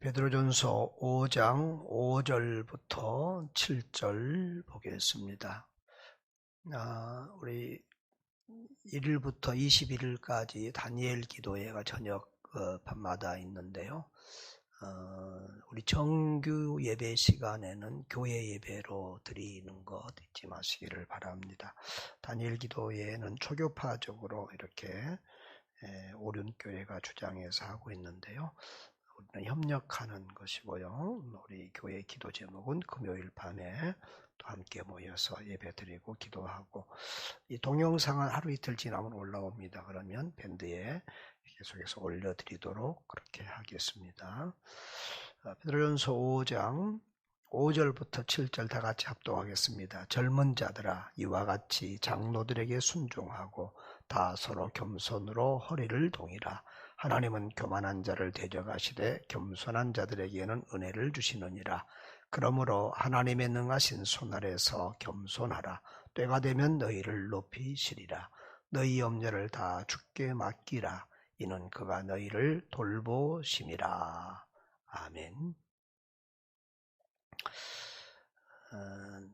베드로전서 5장 5절부터 7절 보겠습니다. 아, 우리 1일부터 21일까지 다니엘 기도회가 저녁 어, 밤마다 있는데요. 어, 우리 정규 예배 시간에는 교회 예배로 드리는 것 잊지 마시기를 바랍니다. 다니엘 기도회는 초교파적으로 이렇게 오륜교회가 주장해서 하고 있는데요. 우리는 협력하는 것이고요. 우리 교회 기도 제목은 금요일 밤에 또 함께 모여서 예배드리고 기도하고 이 동영상은 하루 이틀 지나면 올라옵니다. 그러면 밴드에 계속해서 올려드리도록 그렇게 하겠습니다. 어, 베드로전서 5장 5절부터 7절 다 같이 합동하겠습니다. 젊은 자들아 이와 같이 장로들에게 순종하고 다 서로 겸손으로 허리를 동이라 하나님은 교만한 자를 대적하시되 겸손한 자들에게는 은혜를 주시느니라. 그러므로 하나님의 능하신 손 아래서 겸손하라. 때가 되면 너희를 높이시리라. 너희 염려를 다 죽게 맡기라. 이는 그가 너희를 돌보심이라. 아멘. 어,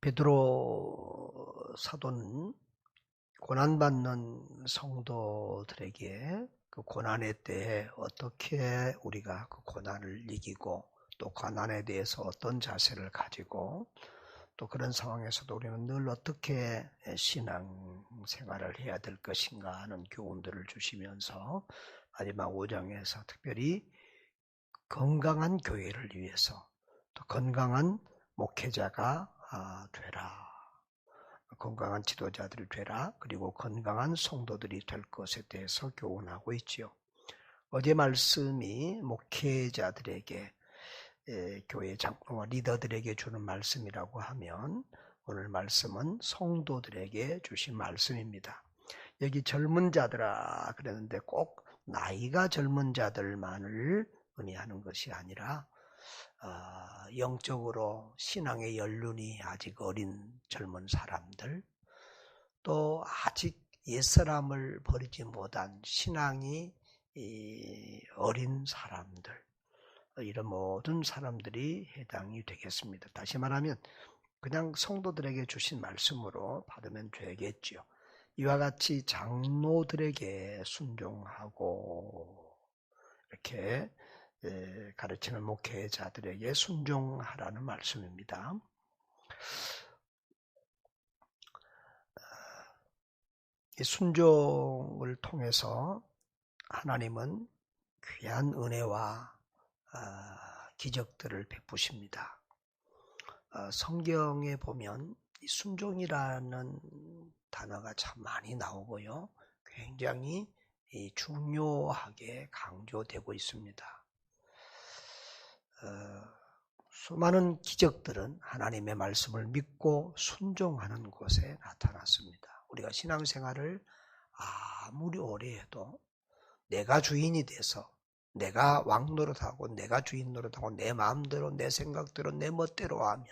베드로 사도는 고난받는 성도들에게 그 고난의 때에 어떻게 우리가 그 고난을 이기고 또 고난에 대해서 어떤 자세를 가지고 또 그런 상황에서도 우리는 늘 어떻게 신앙 생활을 해야 될 것인가 하는 교훈들을 주시면서 마지막 5장에서 특별히 건강한 교회를 위해서 또 건강한 목회자가 아, 되라 건강한 지도자들이 되라 그리고 건강한 성도들이 될 것에 대해서 교훈하고 있지요. 어제 말씀이 목회자들에게 교회 장로와 리더들에게 주는 말씀이라고 하면 오늘 말씀은 성도들에게 주신 말씀입니다. 여기 젊은 자들아 그랬는데 꼭 나이가 젊은 자들만을 의미하는 것이 아니라 어, 영적으로 신앙의 연륜이 아직 어린 젊은 사람들, 또 아직 옛사람을 버리지 못한 신앙이 어린 사람들, 이런 모든 사람들이 해당이 되겠습니다. 다시 말하면 그냥 성도들에게 주신 말씀으로 받으면 되겠지요. 이와 같이 장로들에게 순종하고 이렇게 예, 가르치는 목회자들에게 순종하라는 말씀입니다. 이 순종을 통해서 하나님은 귀한 은혜와 아, 기적들을 베푸십니다. 아, 성경에 보면 순종이라는 단어가 참 많이 나오고요. 굉장히 중요하게 강조되고 있습니다. 어, 수많은 기적들은 하나님의 말씀을 믿고 순종하는 곳에 나타났습니다. 우리가 신앙생활을 아무리 오래 해도 내가 주인이 돼서 내가 왕 노릇하고 내가 주인 노릇하고 내 마음대로 내 생각대로 내 멋대로 하면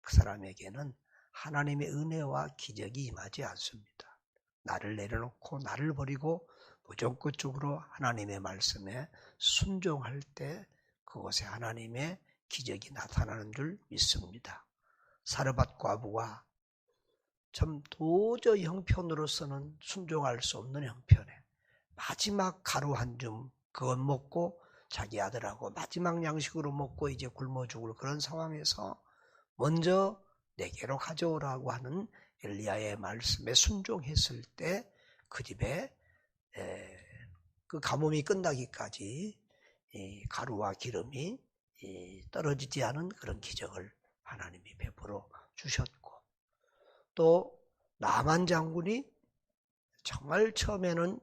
그 사람에게는 하나님의 은혜와 기적이 임하지 않습니다. 나를 내려놓고 나를 버리고 무조건적으로 하나님의 말씀에 순종할 때 그곳에 하나님의 기적이 나타나는 줄 믿습니다. 사르밧 과부가 참 도저히 형편으로서는 순종할 수 없는 형편에 마지막 가루 한 줌 그것 먹고 자기 아들하고 마지막 양식으로 먹고 이제 굶어 죽을 그런 상황에서 먼저 내게로 가져오라고 하는 엘리야의 말씀에 순종했을 때 그 집에 그 가뭄이 끝나기까지 가루와 기름이 떨어지지 않은 그런 기적을 하나님이 베풀어 주셨고 또 나만 장군이 정말 처음에는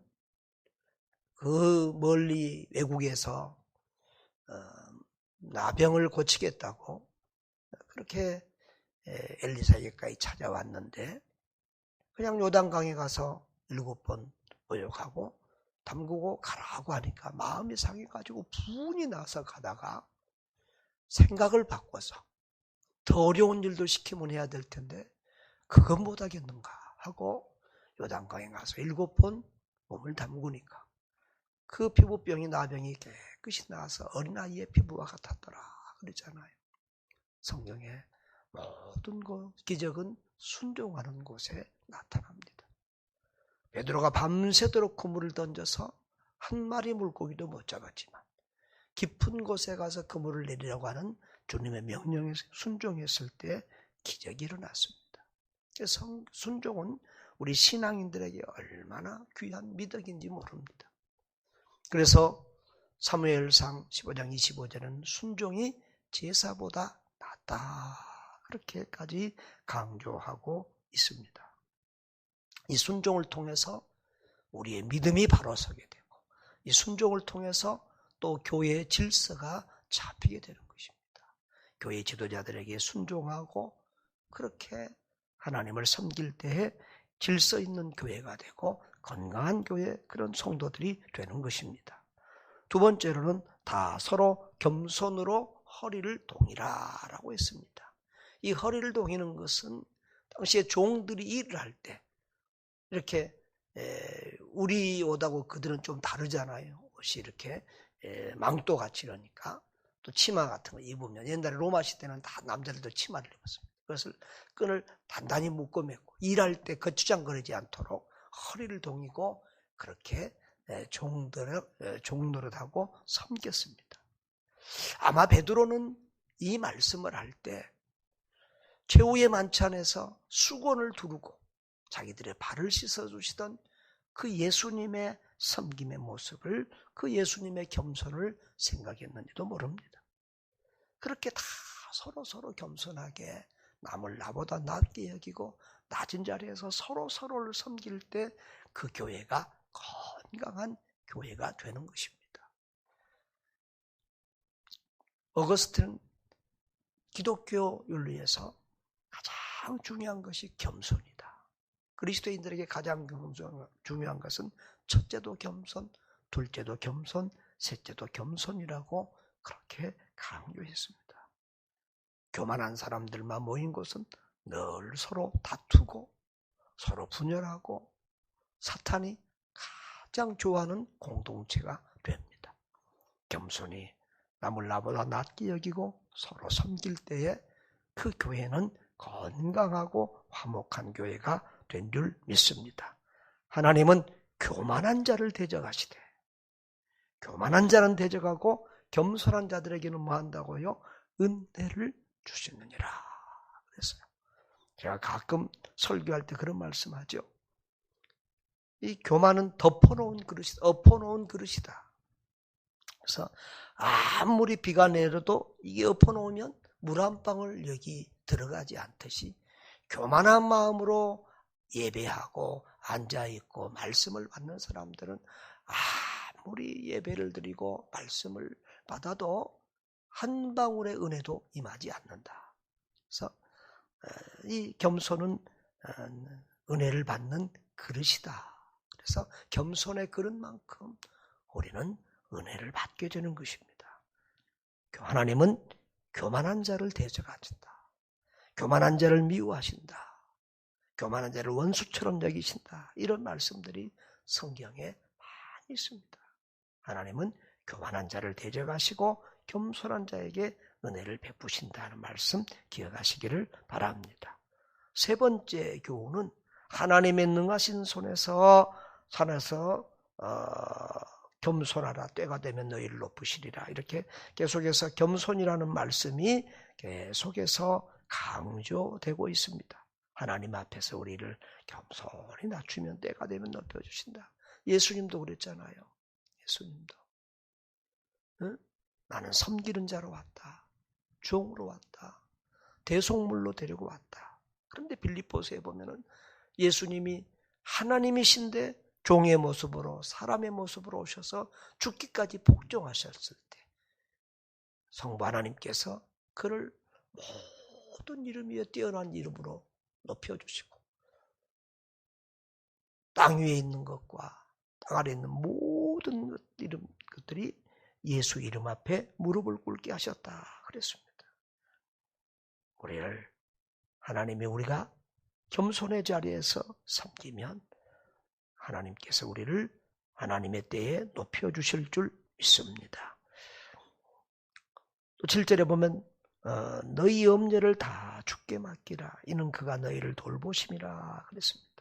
그 멀리 외국에서 어, 나병을 고치겠다고 그렇게 엘리사에게까지 찾아왔는데 그냥 요단강에 가서 일곱 번 모욕하고 담그고 가라고 하니까 마음이 상해가지고 분이 나서 가다가 생각을 바꿔서 더 어려운 일도 시키면 해야 될 텐데 그건 못하겠는가 하고 요단강에 가서 일곱 번 몸을 담그니까 그 피부병이 나병이 깨끗이 나서 어린아이의 피부와 같았더라 그러잖아요. 성경에 모든 것 기적은 순종하는 곳에 나타납니다. 베드로가 밤새도록 그물을 던져서 한 마리 물고기도 못 잡았지만 깊은 곳에 가서 그물을 내리라고 하는 주님의 명령에 순종했을 때 기적이 일어났습니다. 성, 순종은 우리 신앙인들에게 얼마나 귀한 미덕인지 모릅니다. 그래서 사무엘상 15장 25절은 순종이 제사보다 낫다. 그렇게까지 강조하고 있습니다. 이 순종을 통해서 우리의 믿음이 바로 서게 되고 이 순종을 통해서 또 교회의 질서가 잡히게 되는 것입니다. 교회 지도자들에게 순종하고 그렇게 하나님을 섬길 때에 질서 있는 교회가 되고 건강한 교회 그런 성도들이 되는 것입니다. 두 번째로는 다 서로 겸손으로 허리를 동이라라고 했습니다. 이 허리를 동이는 것은 당시에 종들이 일을 할 때 이렇게 우리 옷하고 그들은 좀 다르잖아요. 옷이 이렇게 망토 같이 이러니까 또 치마 같은 거 입으면 옛날에 로마 시대는 다 남자들도 치마를 입었습니다. 그것을 끈을 단단히 묶어 맺고 일할 때 거추장거리지 않도록 허리를 동이고 그렇게 종들을 종노릇하고 섬겼습니다. 아마 베드로는 이 말씀을 할 때 최후의 만찬에서 수건을 두르고 자기들의 발을 씻어 주시던 그 예수님의 섬김의 모습을 그 예수님의 겸손을 생각했는지도 모릅니다. 그렇게 다 서로 서로 겸손하게 남을 나보다 낮게 여기고 낮은 자리에서 서로 서로를 섬길 때 그 교회가 건강한 교회가 되는 것입니다. 어거스틴은 기독교 윤리에서 가장 중요한 것이 겸손이다. 그리스도인들에게 가장 중요한 것은 첫째도 겸손, 둘째도 겸손, 셋째도 겸손이라고 그렇게 강조했습니다. 교만한 사람들만 모인 곳은 늘 서로 다투고 서로 분열하고 사탄이 가장 좋아하는 공동체가 됩니다. 겸손히 남을 나보다 낫게 여기고 서로 섬길 때에 그 교회는 건강하고 화목한 교회가 된 줄 믿습니다. 하나님은 교만한 자를 대적하시되 교만한 자는 대적하고 겸손한 자들에게는 뭐 한다고요? 은혜를 주시느니라. 그랬어요. 제가 가끔 설교할 때 그런 말씀하죠. 이 교만은 덮어놓은 그릇이다. 엎어놓은 그릇이다. 그래서 아무리 비가 내려도 이게 엎어놓으면 물 한 방울 여기 들어가지 않듯이 교만한 마음으로 예배하고 앉아있고 말씀을 받는 사람들은 아무리 예배를 드리고 말씀을 받아도 한 방울의 은혜도 임하지 않는다. 그래서 이 겸손은 어, 은혜를 받는 그릇이다. 그래서 겸손의 그릇만큼 우리는 은혜를 받게 되는 것입니다. 하나님은 교만한 자를 대적하신다. 교만한 자를 미워하신다. 교만한 자를 원수처럼 여기신다. 이런 말씀들이 성경에 많이 있습니다. 하나님은 교만한 자를 대적하시고 겸손한 자에게 은혜를 베푸신다는 말씀 기억하시기를 바랍니다. 세 번째 교훈은 하나님의 능하신 손에서 산에서 어, 겸손하라 때가 되면 너희를 높으시리라 이렇게 계속해서 겸손이라는 말씀이 계속해서 강조되고 있습니다. 하나님 앞에서 우리를 겸손히 낮추면 때가 되면 높여주신다. 예수님도 그랬잖아요. 예수님도. 응? 나는 섬기는 자로 왔다. 종으로 왔다. 대속물로 데리고 왔다. 그런데 빌립보서에 보면은 예수님이 하나님이신데 종의 모습으로 사람의 모습으로 오셔서 죽기까지 복종하셨을 때 성부 하나님께서 그를 모든 이름 위에 뛰어난 이름으로 높여주시고 땅 위에 있는 것과 땅 아래 있는 모든 이름 것들이 예수 이름 앞에 무릎을 꿇게 하셨다 그랬습니다. 우리를 하나님이 우리가 겸손의 자리에서 섬기면 하나님께서 우리를 하나님의 때에 높여 주실 줄 믿습니다. 또 7절에 보면 어, 너희 염려를 다 죽게 맡기라. 이는 그가 너희를 돌보심이라 그랬습니다.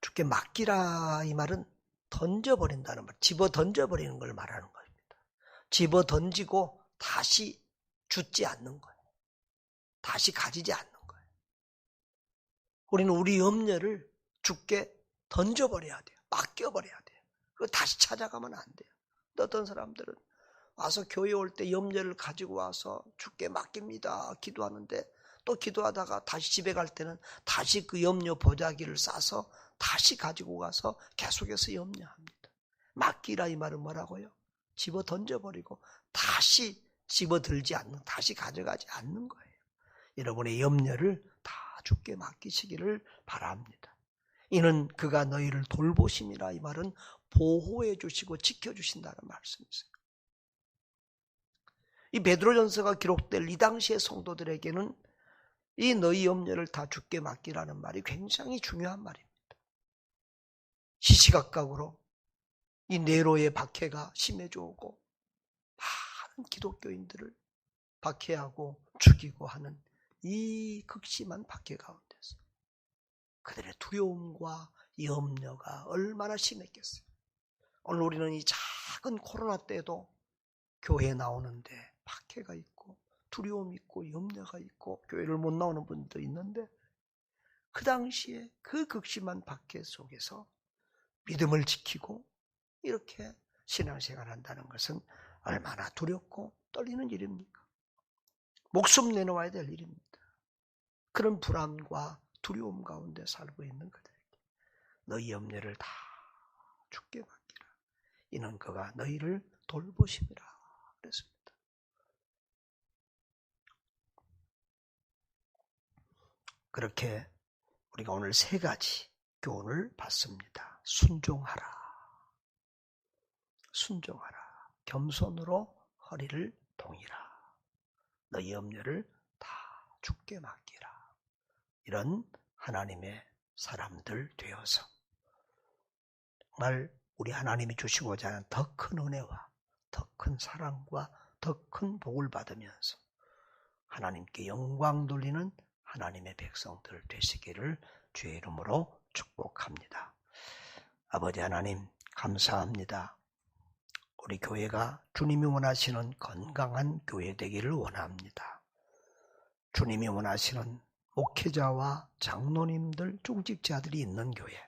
죽게 맡기라 이 말은 던져버린다는 말, 집어 던져버리는 걸 말하는 겁니다. 집어 던지고 다시 죽지 않는 거예요. 다시 가지지 않는 거예요. 우리는 우리 염려를 죽게 던져버려야 돼요. 맡겨버려야 돼요. 그거 다시 찾아가면 안 돼요. 어떤 사람들은 와서 교회 올 때 염려를 가지고 와서 죽게 맡깁니다. 기도하는데 또 기도하다가 다시 집에 갈 때는 다시 그 염려 보자기를 싸서 다시 가지고 가서 계속해서 염려합니다. 맡기라 이 말은 뭐라고요? 집어 던져버리고 다시 집어 들지 않는, 다시 가져가지 않는 거예요. 여러분의 염려를 다 죽게 맡기시기를 바랍니다. 이는 그가 너희를 돌보심이라 이 말은 보호해 주시고 지켜 주신다는 말씀이세요. 이 베드로전서가 기록될 이 당시의 성도들에게는 이 너희 염려를 다 죽게 맡기라는 말이 굉장히 중요한 말입니다. 시시각각으로 이 네로의 박해가 심해져 오고 많은 기독교인들을 박해하고 죽이고 하는 이 극심한 박해 가운데서 그들의 두려움과 염려가 얼마나 심했겠어요. 오늘 우리는 이 작은 코로나 때도 교회에 나오는데 박해가 있고 두려움 있고 염려가 있고 교회를 못 나오는 분도 있는데 그 당시에 그 극심한 박해 속에서 믿음을 지키고 이렇게 신앙생활 한다는 것은 얼마나 두렵고 떨리는 일입니까? 목숨 내놓아야 될 일입니다. 그런 불안과 두려움 가운데 살고 있는 그들에게 너희 염려를 다 죽게 맡기라. 이는 그가 너희를 돌보심이라 그랬습니다. 그렇게 우리가 오늘 세 가지 교훈을 받습니다. 순종하라. 순종하라. 겸손으로 허리를 동이라. 너희 염려를 다 죽게 맡기라. 이런 하나님의 사람들 되어서 정말 우리 하나님이 주시고자 하는 더 큰 은혜와 더 큰 사랑과 더 큰 복을 받으면서 하나님께 영광 돌리는 하나님의 백성들 되시기를 주의 이름으로 축복합니다. 아버지 하나님 감사합니다. 우리 교회가 주님이 원하시는 건강한 교회 되기를 원합니다. 주님이 원하시는 목회자와 장로님들, 중직자들이 있는 교회,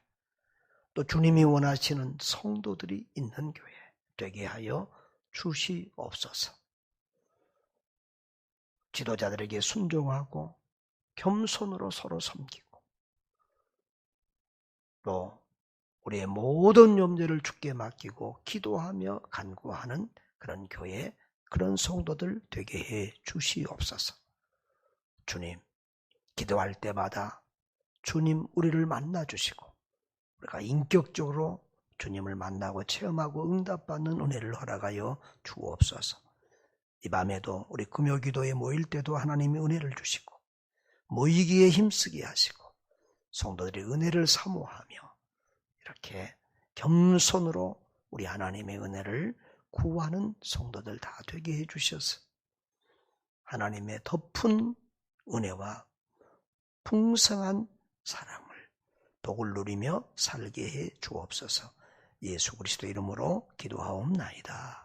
또 주님이 원하시는 성도들이 있는 교회 되게 하여 주시옵소서. 지도자들에게 순종하고 겸손으로 서로 섬기고 또 우리의 모든 염려를 죽게 맡기고 기도하며 간구하는 그런 교회, 그런 성도들 되게 해 주시옵소서. 주님, 기도할 때마다 주님 우리를 만나 주시고 우리가 인격적으로 주님을 만나고 체험하고 응답받는 은혜를 허락하여 주옵소서. 이 밤에도 우리 금요 기도에 모일 때도 하나님이 은혜를 주시고 모이기에 힘쓰게 하시고 성도들이 은혜를 사모하며 이렇게 겸손으로 우리 하나님의 은혜를 구하는 성도들 다 되게 해주셔서 하나님의 덮은 은혜와 풍성한 사랑을 복을 누리며 살게 해 주옵소서 예수 그리스도 이름으로 기도하옵나이다.